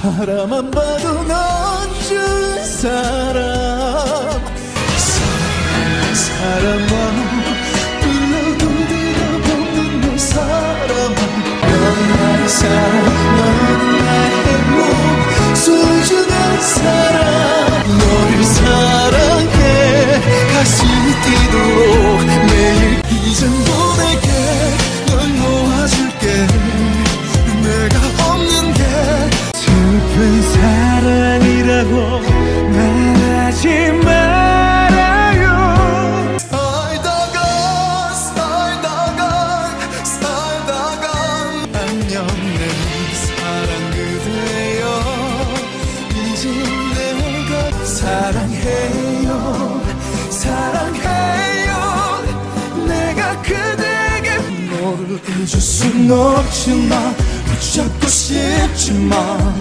바라만 봐도 넌준 사람. 사람아 불러도 들어보는 내 사람아 넌 나의 사랑 넌 나의 행복 소중한 사람. 너를 사랑해 가슴이 뛰도록 슬픈 사랑이라고 말하지 말아요. 살다가 살다가 살다가 안녕 내 사랑 그대여 이제 내가 사랑해요 사랑해요. 내가 그대에게 너를 잊을 순 없지만 붙잡고 싶지만